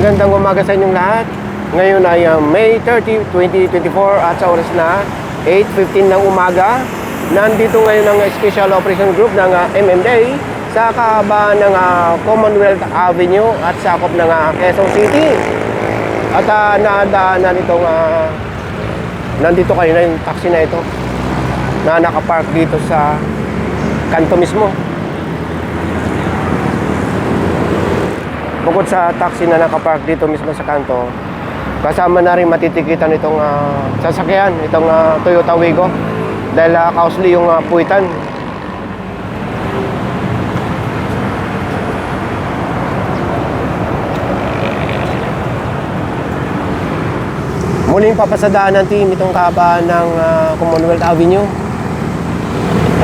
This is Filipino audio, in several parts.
Magandang umaga sa inyong lahat. Ngayon ay uh, May 30, 2024 at sa oras na 8.15 ng umaga. Nandito ngayon ang Special Operation Group ng uh, MMDA sa kahabaan ng uh, Commonwealth Avenue at sakop ng uh, Quezon City. At uh, nadaanan itong uh, nandito kayo na yung taxi na ito na nakapark dito sa kanto mismo. Bukod sa taxi na nakapark dito mismo sa kanto, kasama na rin matitikitan itong ah, sasakyan, itong ah, Toyota Wigo. Dahil uh, costly yung ah, puwitan. Muling papasadaan ng team itong kahabaan ng ah, Commonwealth Avenue.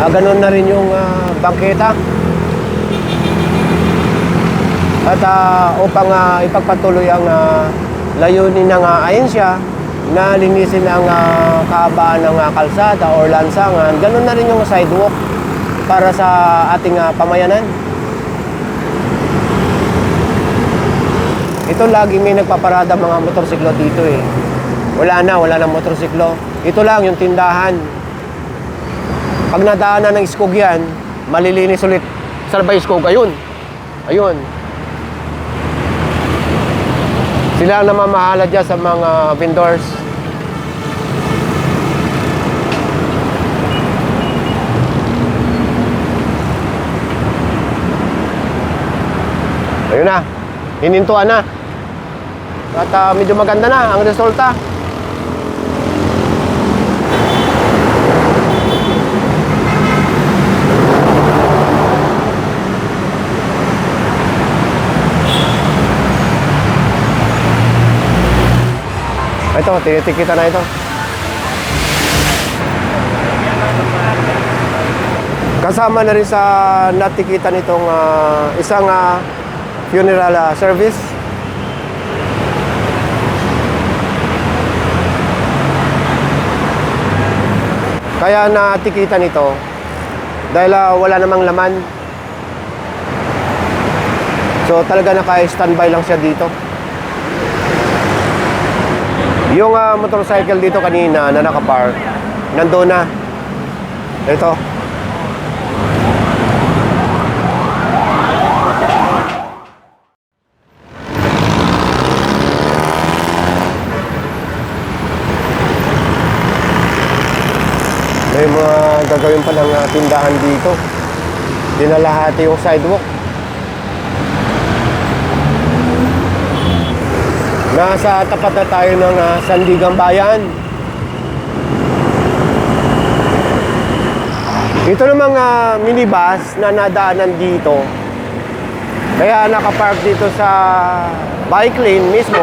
Ah, ganun na rin yung ah, bangketa. At ah, upang ah, ipagpatuloy ang ah, layunin ng uh, ahensya na linisin ang ah, kahabaan ng ah, kalsada or lansangan, ganun na rin yung sidewalk para sa ating ah, pamayanan. Ito lagi may nagpaparada mga motorsiklo dito eh. Wala na, wala na motorsiklo. Ito lang yung tindahan. Pag nadaanan ng iskog yan, malilinis ulit. Saan ba iskog? Ayun. Ayun. Sila ang namamahala dyan sa mga vendors. Ayun na. Hinintuan na. At ah, medyo maganda na ang resulta. Ito, tinitikita na ito. Kasama na rin sa natikita nitong ah, isang ah, funeral ah, service. Kaya natikita nito dahil ah, wala namang laman. So talaga naka-standby lang siya dito. Yung ah, motorcycle dito kanina na nakapark, nandoon na. Ito. May mga gagawin pa ng ah, tindahan dito. Dinalahati yung sidewalk. Nasa tapat na tayo ng ah, Sandigang Bayan. Ito namang ah, minibus na nadaanan dito. Kaya nakapark dito sa bike lane mismo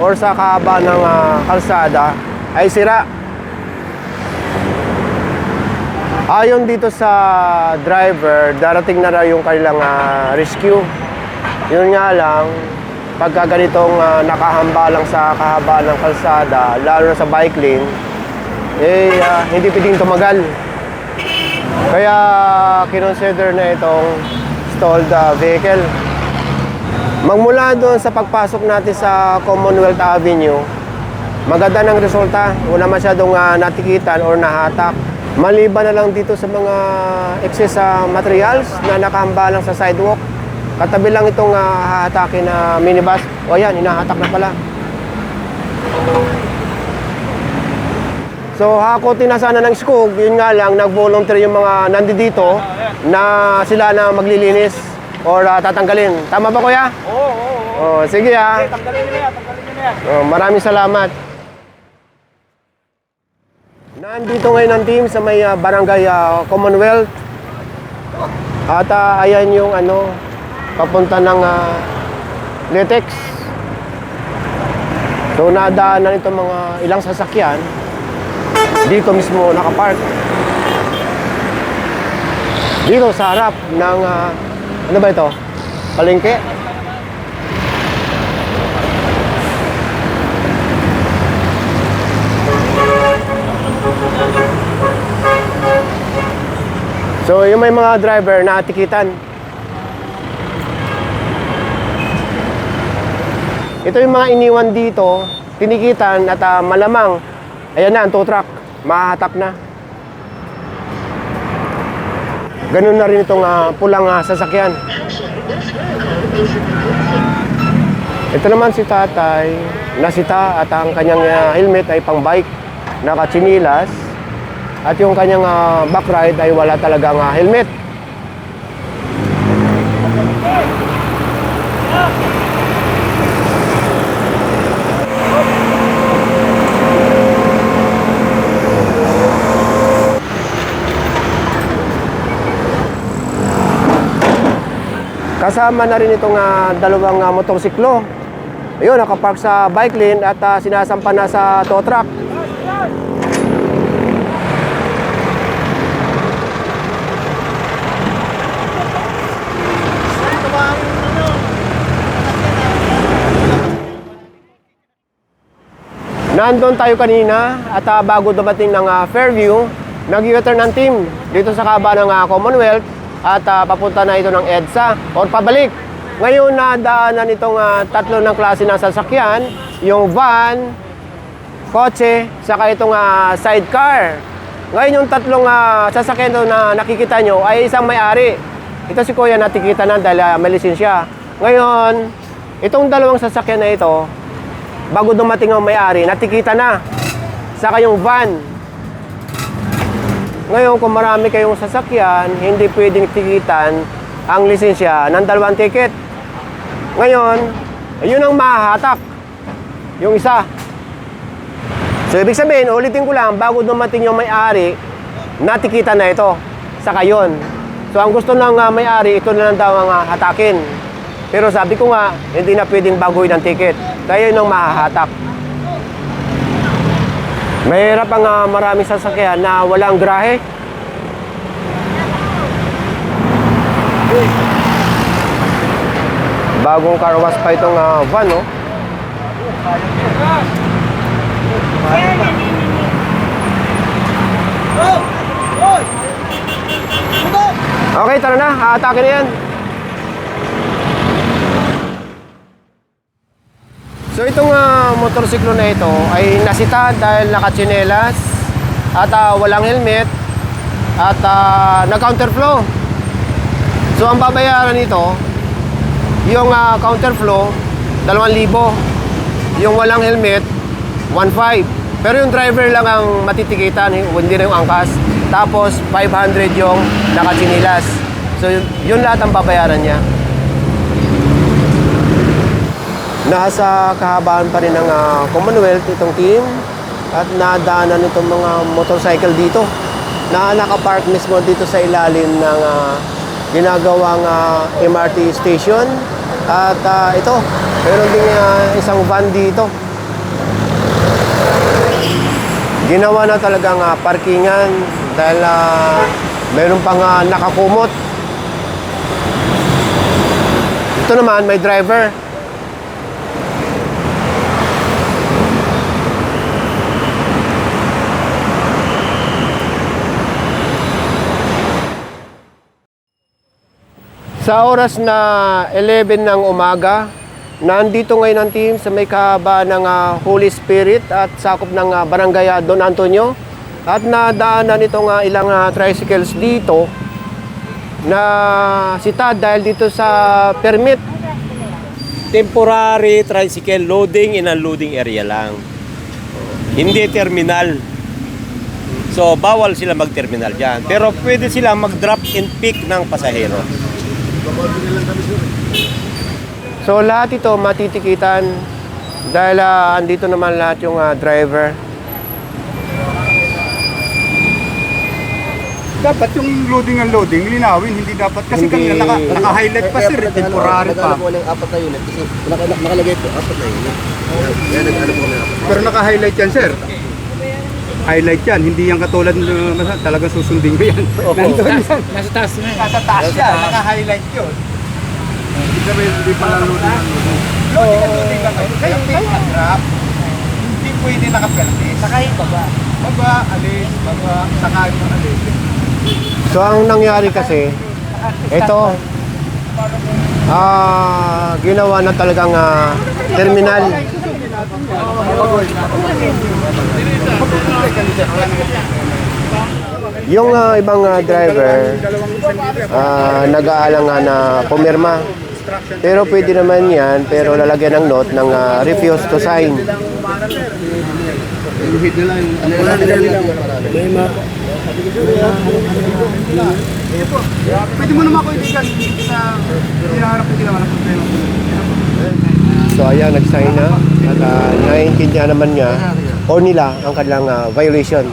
or sa kahaba ng ah, kalsada ay sira. Ayon dito sa driver, darating na raw yung kanilang ah, rescue. Yun nga lang, pagka ganitong ah, nakahamba lang sa kahabaan ng kalsada, lalo na sa bike lane, eh ah, hindi pwedeng tumagal. Kaya kinonsider na itong stalled ah, vehicle. Magmula doon sa pagpasok natin sa Commonwealth Avenue, maganda ng resulta. Wala masyadong ah, natikitan or nahatak. Maliban na lang dito sa mga excess ah, materials na nakahamba lang sa sidewalk. Katabi lang itong uh, hahatakin na minibus. O yan, hinahatak na pala. So hakotin na sana ng skog, yun nga lang, nag-volunteer yung mga nandito na sila na maglilinis or ah, tatanggalin. Tama ba kuya? Oo, oo, oo. Oh, sige ah. Tanggalin nyo na yan, tanggalin na yan. Oh, maraming salamat. Nandito ngayon ang team sa may ah, barangay ah, Commonwealth. At ah, ayan yung ano, papunta ng uh, Letex. So nadaanan itong mga ilang sasakyan. Dito mismo nakapark. Dito sa harap ng, ah, ano ba ito? Palengke? So, yung may mga driver na atikitan. Ito yung mga iniwan dito, tinikitan at ah, malamang, ayan na, ang tow truck, mahahatak na. Ganun na rin itong ah, pulang ah, sasakyan. Ito naman si tatay, nasita at ang kanyang ah, helmet ay pang bike, nakatsinilas. At yung kanyang ah, back ride ay wala talagang ah, helmet. Kasama na rin itong ah, dalawang ah, motorsiklo. Ayun, nakapark sa bike lane at ah, sinasampa na sa tow truck. Nandun tayo kanina at ah, bago dumating ng ah, Fairview, nag-u-turn ng team dito sa kaba ng ah, Commonwealth at ah, papunta na ito ng EDSA or pabalik. Ngayon na daanan itong ah, tatlo ng klase ng sasakyan, yung van, kotse, saka itong ah, sidecar. Ngayon yung tatlong ah, sasakyan na nakikita nyo ay isang may-ari. Ito si Kuya natikita na dahil ah, may lisensya. Ngayon, itong dalawang sasakyan na ito, bago dumating ang may-ari, natikita na. Saka yung van. Ngayon, kung marami kayong sasakyan, hindi pwedeng tikitan ang lisensya ng dalawang ticket. Ngayon, yun ang mahahatak. Yung isa. So, ibig sabihin, ulitin ko lang, bago dumating yung may-ari, natikita na ito. Saka yun. So, ang gusto ng ah, may-ari, ito na lang daw ang ah, hatakin. Pero sabi ko nga, hindi na pwedeng baguhin ang ticket. Kaya yun ang mahahatak. Mahirap ang ah, maraming sasakyan na walang grahe. Bagong car wash pa itong ah, van, no? Okay, tara na. Haatake na yan. So itong ah, motorsiklo na ito ay nasita dahil nakatsinelas at ah, walang helmet at uh, nag-counterflow. So ang babayaran nito, yung ah, counterflow, 2,000. Yung walang helmet, 1,500. Pero yung driver lang ang matitikitan, hindi na yung angkas. Tapos 500 yung nakatsinilas. So yun, yun lahat ang babayaran niya. Nasa kahabaan pa rin ng ah, Commonwealth itong team at nadaanan itong mga motorcycle dito na nakapark mismo dito sa ilalim ng ah, ginagawang ah, MRT station. At ah, ito meron din ah, isang van dito. Ginawa na talagang ah, parkingan dahil ah, meron pang ah, nakakumot. Ito naman may driver Sa oras na 11 ng umaga, nandito ngayon ang team sa may kahaba ng ah, Holy Spirit at sakop ng ah, Barangay ah, Don Antonio. At nadaanan itong ah, ilang ah, tricycles dito na sita dahil dito sa permit. temporary tricycle loading and unloading area lang. Hindi terminal. So, bawal sila mag-terminal dyan. Pero pwede sila mag-drop and pick ng pasahero. So lahat ito matitikitan dahil ah, andito naman lahat yung ah, driver. Dapat yung loading and loading, linawin, hindi dapat. Kasi Hindi- kanina naka, naka-highlight pa sir, eh, temporary pa. Nag-ano po ng apat na unit kasi naka, nakalagay po apat na unit. Kaya nag-ano po ng apat. Pero naka-highlight yan sir. Highlight yan, hindi yan katulad na masa- talagang susundin ko yan. Nandun yan. Nasa taas na Nasa taas yan, naka-highlight yun. Hindi kami, hindi pala loading and loading. Loading and loading lang kayo. Pick and drop. Hindi pwede nakapertis. Sakay baba. Baba, alis, baba, sakay mo alis. So ang nangyari kasi, ito, ah, ginawa na talagang ah, terminal. Yung ah, ibang ah, driver, ah, nag-aalang nga na pumirma. Pero pwede naman yan, pero lalagyan ng note ng ah, refuse to sign. Pwede mo naman ako ibigan sa hinaharap ko ginawa ng problema. So ayan, nag-sign na at ah, naiintindihan naman niya o nila ang kanilang ah, violation.